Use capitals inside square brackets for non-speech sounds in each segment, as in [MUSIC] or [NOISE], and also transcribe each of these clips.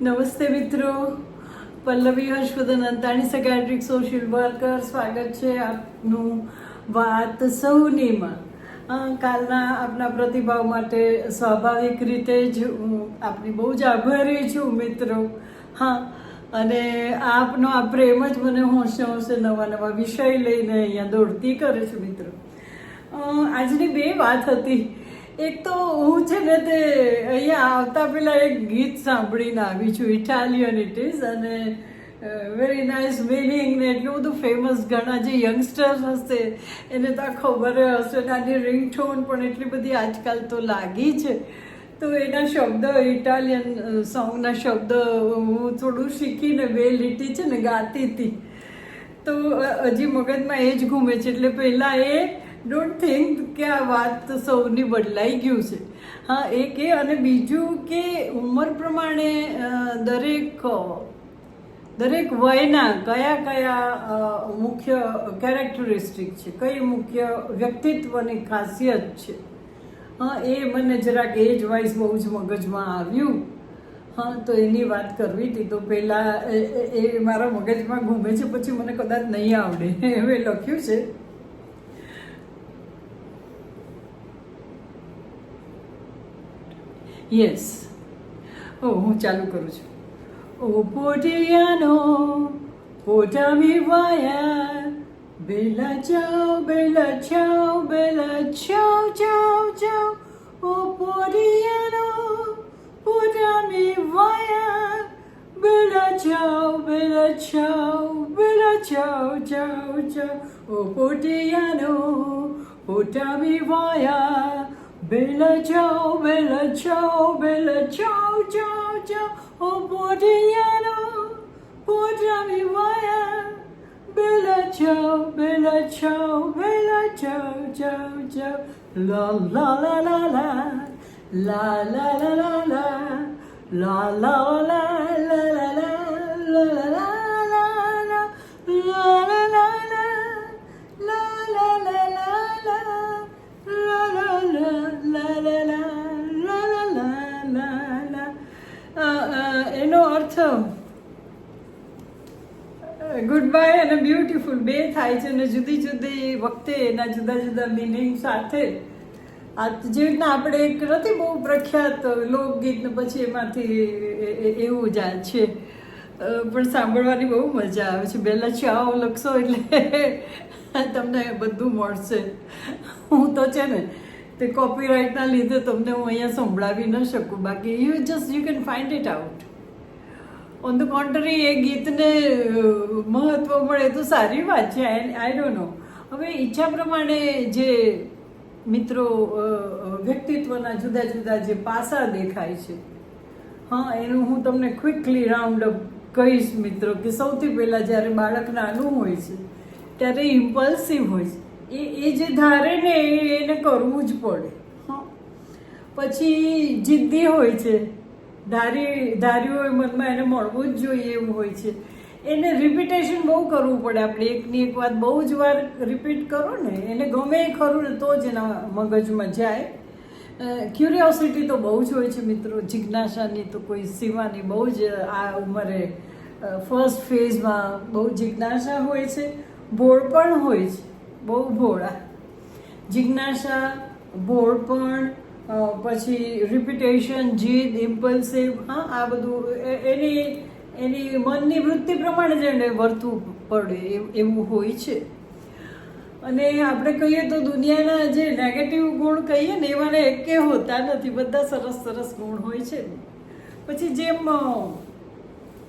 નમસ્તે મિત્રો. Pallavi, Harshvardhan Antani psychiatric social worker સ્વાગત છે આપનું વાત સૌનીમાં કાલના આપના પ્રતિભાવ માટે સ્વાભાવિક રીતે જ હું આપની બહુ જ આભારી છું મિત્રો. હા, અને આપનો આ પ્રેમ જ મને હોંશે હોંશે નવા નવા વિષય લઈને અહીંયા દોડતી કરે છે મિત્રો. આજની બે વાત હતી. એક તો હું છે ને તે અહીંયા આવતા પહેલાં એક ગીત સાંભળીને આવી છું ઇટાલિયન ઇટ ઇઝ અને વેરી નાઇસ મિનિંગ ને એટલું બધું ફેમસ ઘણા જે યંગસ્ટર્સ હશે, એને તો ખબર હશે નાની રિંગટોન પણ એટલી બધી આજકાલ તો લાગી છે. તો એના શબ્દ ઇટાલિયન સોંગના શબ્દ હું થોડું શીખીને બે લીટી છે ને ગાતી હતી તો હજી મગજમાં એ જ ઘૂમે છે. એટલે પહેલાં એ ડોન્ટ થિંક કે આ વાત સૌની બદલાઈ ગયું છે. હા એક એ અને બીજું કે ઉંમર પ્રમાણે દરેક દરેક વયના કયા કયા મુખ્ય કેરેક્ટરિસ્ટિક છે, કઈ મુખ્ય વ્યક્તિત્વની ખાસિયત છે. હા, એ મને જરાક એજ વાઇઝ બહુ જ મગજમાં આવ્યું. હા, તો એની વાત કરવી હતી તો પહેલાં એ મારા મગજમાં ઘૂમે છે, પછી મને કદાચ નહીં આવડે. હવે લખ્યું છે. યસ ઓ હું ચાલુ કરું છું ઓ પોટિયાનો પોટામી વાયા બેલા ચાઓ બેલા ચાઓ બેલા ચાઓ ચાઓ ચાઓ ઓ પોટિયાનો પોટામી વાયા બેલા ચાઓ બેલા ચાઓ બેલા ચાઓ ચાઓ ચાઓ ઓ પોટિયાનો પોટામી વાયા Bella ciao, bella ciao, bella ciao, ciao, ciao. Oh, Portigliano, portami via. Bella ciao, bella ciao, bella ciao, ciao, ciao. La la la la la, la la la la la, la la la la la la, la la અર્થ good bye અને beautiful બે થાય છે અને જુદી જુદી વખતે એના જુદા જુદા મિનિંગ સાથે. આ જેવી રીતના આપણે એક નથી બહુ પ્રખ્યાત લોકગીત પછી એમાંથી એવું જાય છે. પણ સાંભળવાની બહુ મજા આવે છે. પહેલાં ચાવ લખશો એટલે તમને બધું મળશે. હું તો છે ને તે કોપીરાઇટના લીધે તમને હું અહીંયા સંભળાવી ન શકું. બાકી you just you can find it out on the contrary એ ગીતને મહત્ત્વ મળે તો સારી વાત છે. આઈ ડોન્ટ નો હવે ઈચ્છા પ્રમાણે જે મિત્રો વ્યક્તિત્વના જુદા જુદા જે પાસા દેખાય છે, હા, એનું હું તમને ક્વિકલી રાઉન્ડ અપ કહીશ મિત્રો, કે સૌથી પહેલાં જ્યારે બાળક નાનું હોય છે, ત્યારે ઇમ્પલ્સિવ હોય છે. એ એ જે ધારે ને એ એને કરવું જ પડે, હા. પછી જિદ્દી હોય છે ધારી ધાર્યું હોય મનમાં એને મળવું જ જોઈએ એવું હોય છે. એને રિપીટેશન બહુ કરવું પડે આપણે. એકની એક વાત બહુ જ વાર રિપીટ કરો ને, એને ગમે એ ખરું ને તો જ એના મગજમાં જાય. ક્યુરિયોસિટી તો બહુ જ હોય છે મિત્રો. જિજ્ઞાસાની તો કોઈ સીમાની બહુ જ આ ઉંમરે ફર્સ્ટ ફેઝમાં બહુ જિજ્ઞાસા હોય છે. ભોળ પણ હોય છે. બહુ ભોળા. જિજ્ઞાસા ભોળપણ પછી રિપીટેશન જીદ ઇમ્પલ્સિવ હા, આ બધું એની એની મનની વૃત્તિ પ્રમાણે જ એને વર્તવું પડે એવું- હોય છે. અને આપણે કહીએ તો દુનિયાના જે નેગેટિવ ગુણ કહીએ ને, એવાને એકે હોતા નથી, બધા સરસ સરસ ગુણ હોય છે. પછી જેમ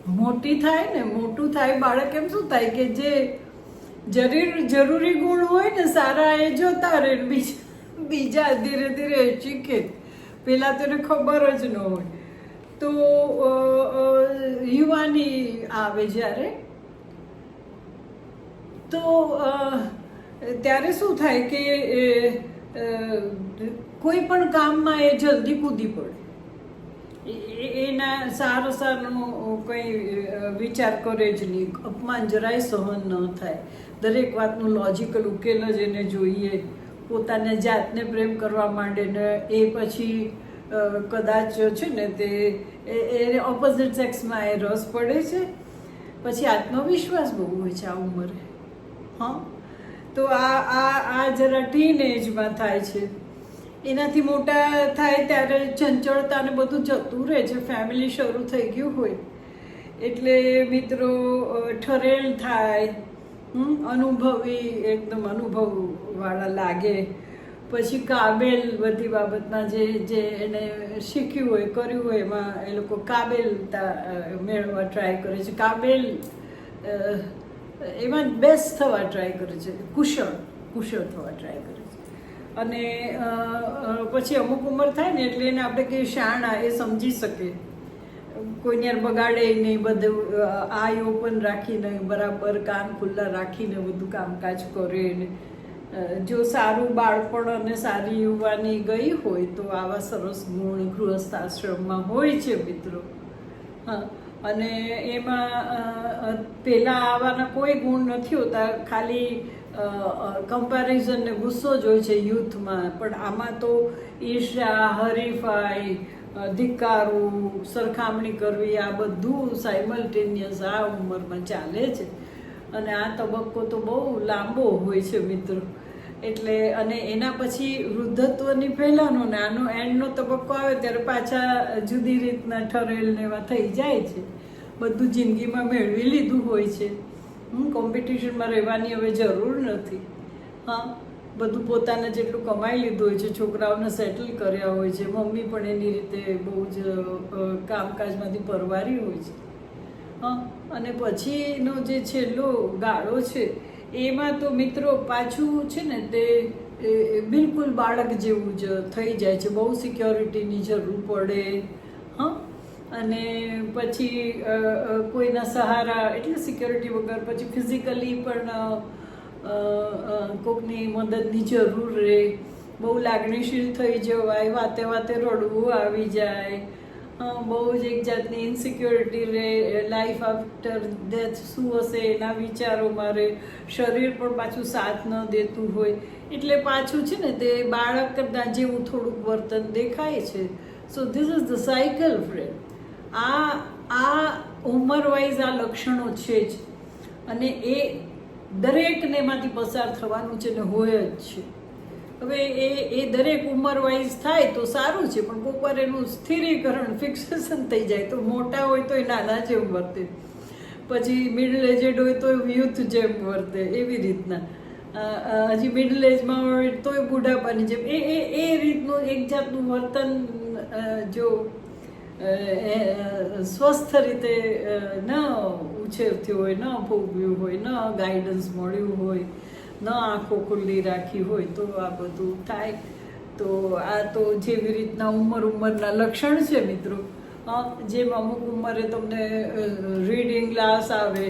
મોટી થાય ને, મોટું થાય, બાળક એમ શું થાય કે જે જરૂર, જરૂરી ગુણ હોય ને, સારા એ જોતા રહે બીજા. બીજા ધીરે ધીરે શીખે પેલા તો એને ખબર જ ન હોય. તો યુવાની આવે જ્યારે. તો ત્યારે શું થાય કે કોઈ પણ કામમાં એ જલ્દી કૂદી પડે. એના સારો સારનો કંઈ વિચાર કરે જ નહીં. અપમાન જરાય સહન ન થાય. દરેક વાતનું લોજિકલ ઉકેલ જ એને જોઈએ. પોતાને જાતને પ્રેમ કરવા માંડે ને એ પછી કદાચ છે ને તે, એ- એ ઓપોઝિટ સેક્સમાં એ રસ પડે છે. પછી આત્મવિશ્વાસ બહુ હોય છે આ ઉંમરે. હા? તો આ આ આ જરા ટીન એજમાં થાય છે. એનાથી મોટા થાય ત્યારે ચંચળતા ને બધું જતું રહે છે. ફેમિલી શરૂ થઈ ગયું હોય. એટલે મિત્રો ઠરેલ થાય. અનુભવી, એકદમ અનુભવવાળા લાગે. પછી કાબેલ બધી બાબતમાં જે જે એને શીખ્યું હોય, કર્યું હોય, એમાં એ લોકો કાબેલતા મેળવવા ટ્રાય કરે છે. કાબેલ એમાં બેસ્ટ થવા ટ્રાય કરે છે. કુશળ કુશળ થવા ટ્રાય કરે છે. અને પછી અમુક ઉંમર થાય ને એટલે એને આપણે કહીએ શાણા એ સમજી શકે કોઈને બગાડે નહીં બધું આઈ ઓપન રાખીને બરાબર કાન ખુલ્લા રાખીને બધું કામકાજ કરે ને. જો સારું બાળપણ અને સારી યુવાની ગઈ હોય તો આવા સરસ ગુણ ગૃહસ્થ આશ્રમમાં હોય છે મિત્રો. હા અને એમાં અ, આવાના કોઈ ગુણ નથી હોતા ખાલી કમ્પેરિઝન ને ગુસ્સો જ હોય છે યુથમાં. પણ આમાં તો ઈર્ષા હરીફાઈ ધિક્કારવું સરખામણી કરવી, આ બધું સાયમલ્ટેનિયસ આ ઉંમરમાં ચાલે છે. અને આ તબક્કો તો બહુ લાંબો હોય છે મિત્રો. એટલે, અને એના પછી વૃદ્ધત્વની પહેલાંનો ને આનો એન્ડનો તબક્કો આવે ત્યારે પાછા જુદી રીતના ઠરેલ ને એવા થઈ જાય છે. બધું જિંદગીમાં મેળવી લીધું હોય છે. કોમ્પિટિશનમાં રહેવાની હવે જરૂર નથી. હા. બધું પોતાને જેટલું કમાઈ લીધું હોય છે, છોકરાઓને સેટલ કર્યા હોય છે, મમ્મી પણ એની રીતે બહુ જ કામકાજમાંથી પરવારી હોય છે. હા, અને પછીનો જે છેલ્લો ગાળો છે, એમાં તો મિત્રો પાછું છે ને તે બિલકુલ બાળક જેવું જ થઈ જાય છે, બહુ સિક્યોરિટીની જરૂર પડે, હા, અને પછી કોઈના સહારા એટલે સિક્યોરિટી વગર, પછી ફિઝિકલી પણ કોકની મદદની જરૂર રહે. બહુ લાગણીશીલ થઈ જવાય, વાતે વાતે રડવું આવી જાય. બહુ જ એક જાતની ઇન્સિક્યોરિટી રહે. લાઈફ આફ્ટર ડેથ શું હશે એના વિચારોમાં રહે. શરીર પણ પાછું સાથ ન દેતું હોય. એટલે પાછું છે ને તે બાળક કરતાં જેવું થોડુંક વર્તન દેખાય છે. So this is the cycle friend આ આ ઉંમર વાઇઝ આ લક્ષણો છે જ. અને એ દરેકને એમાંથી પસાર થવાનું છે ને હોય જ છે. હવે એ એ દરેક ઉંમર વાઇઝ થાય તો સારું છે, પણ વાર એનું સ્થિરીકરણ ફિક્સેશન થઈ જાય તો મોટા હોય તો એ નાના જેમ વર્તે. પછી મિડલ એજેડ હોય તો યુથ જેમ વર્તે, એવી રીતના. હજી મિડલ એજમાં હોય તોય બુઢાપાની જેમ. એ એ રીતનું એક જાતનું વર્તન જો સ્વસ્થ રીતે ન ઉછેર થયો હોય, ન ભોગવ્યું હોય, ન ગાઈડન્સ મળ્યું હોય, ન આંખો ખુલ્લી રાખી હોય, તો આ બધું થાય. તો આ તો જેવી રીતના ઉંમર ઉંમરના લક્ષણ છે મિત્રો. જેમ અમુક ઉંમરે તમને રીડિંગ ગ્લાસ આવે.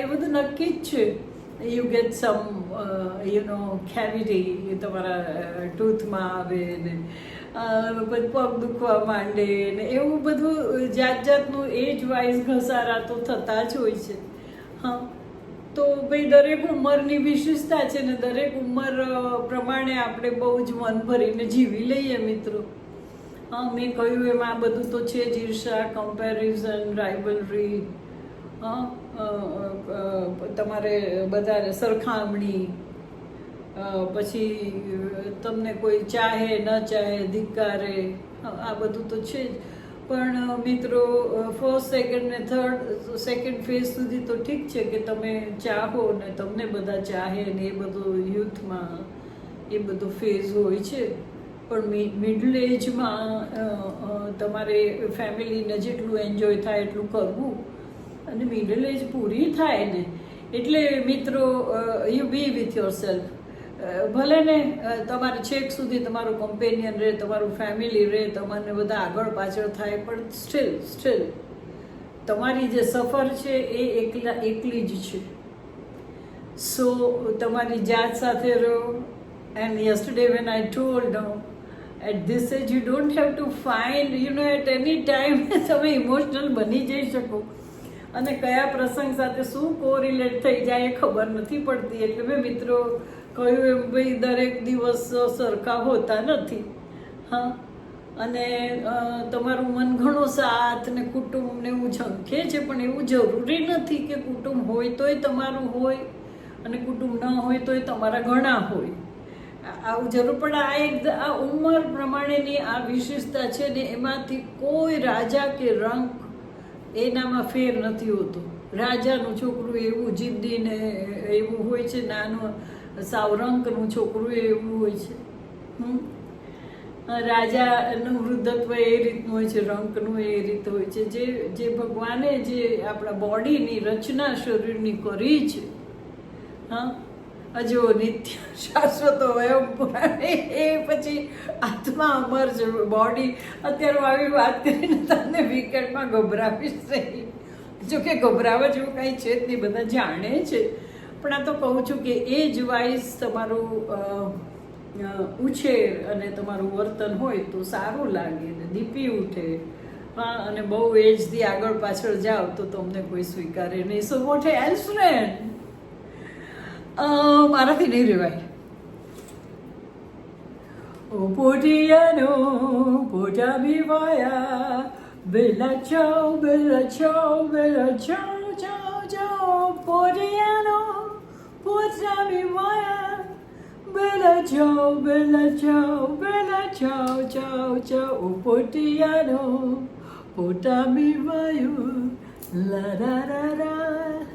એ બધું નક્કી જ છે. You get some you know cavity તમારા ટૂથમાં આવે ને પછી પગ દુખવા માંડે ને એવું બધું જાત જાતનું એજ વાઇઝ ઘસારા તો થતા જ હોય છે. હા. તો ભાઈ દરેક ઉંમરની વિશેષતા છે ને દરેક ઉંમર પ્રમાણે આપણે બહુ જ મન ભરીને જીવી લઈએ મિત્રો. હા, મેં કહ્યું એમ આ બધું તો છે જ ઈર્ષા કમ્પેરિઝન રાઇવલરી હા તમારે બધા સરખામણી પછી તમને કોઈ ચાહે, ન ચાહે, ધિક્કારે આ બધું તો છે જ. પણ મિત્રો ફર્સ્ટ સેકન્ડ ને થર્ડ સેકન્ડ ફેઝ સુધી તો ઠીક છે કે તમે ચાહો ને તમને બધા ચાહે ને એ બધું યુથમાં, એ બધો ફેઝ હોય છે. પણ મિડલ એજમાં તમારે ફેમિલીને જેટલું એન્જોય થાય એટલું કરવું. અને મિડલ એજ પૂરી થાય ને. એટલે મિત્રો you be with yourself ભલે ને તમારે છેક સુધી તમારું કમ્પેનિયન રહે, તમારું ફેમિલી રહે તમારને બધા આગળ પાછળ થાય, પણ સ્ટીલ સ્ટીલ તમારી જે સફર છે એ એકલા, એકલી જ છે. સો તમારી જાત સાથે રહો and yesterday when I told no at this age you don't have to find you know at any time તમે ઇમોશનલ બની જઈ શકો. અને કયા પ્રસંગ સાથે શું કોરિલેટ થઈ જાય એ ખબર નથી પડતી. એટલે મેં મિત્રો કહ્યું એમ ભાઈ દરેક દિવસ સરખા હોતા નથી. હા. અને તમારું મન ઘણો સાથ ને કુટુંબને એવું ઝંખે છે, પણ એવું જરૂરી નથી કે કુટુંબ હોય તોય તમારું હોય અને કુટુંબ ન હોય તોય તમારા ઘણા હોય. આવું જરૂર, પણ આ એક, આ ઉંમર પ્રમાણેની આ વિશેષતા છે ને એમાંથી કોઈ રાજા કે રંક એનામાં ફેર નથી હોતો. રાજાનું છોકરું એવું જિદ્દી ને એવું હોય છે, નાનું સાવ રંગનું છોકરું એવું હોય છે. રાજાનું વૃદ્ધત્વ એ રીતનું હોય છે રંકનું એ રીત હોય છે. જે જે ભગવાને જે આપણા બોડીની રચના શરીરની કરી છે, હા? અજો નિત્ય [LAUGHS] શાશ્વત વયમ પુરાણે એ પછી આત્મા અમર છે. બોડી અત્યારે આવી વાત કરીને તમને વિકેટમાં ગભરાવીશ નહીં. જોકે ગભરાવા જેવું કાંઈ છે જ નહીં. બધા જાણે છે. પણ આ તો કહું છું કે એ જ વાઇઝ તમારું ઉછેર અને તમારું વર્તન હોય તો સારું લાગે ને દીપી ઉઠે. હા, અને બહુ એજથી આગળ પાછળ જાઓ તો તમને કોઈ સ્વીકારે નહીં. સો વોટ હેલ્સ ફ્રેન્ડ મારાથી નહીં રહેવાય ઓ પોટિયાનો પોટા બીવાયા બેલા ચાઓ બેલા ચાઓ બેલા ચાઓ ચાઓ ચાઓ પોટિયાનો Pozdrami moja, Bella ciao, bella ciao, bella ciao, ciao, ciao, Potiano, Potami vaju, la da da da.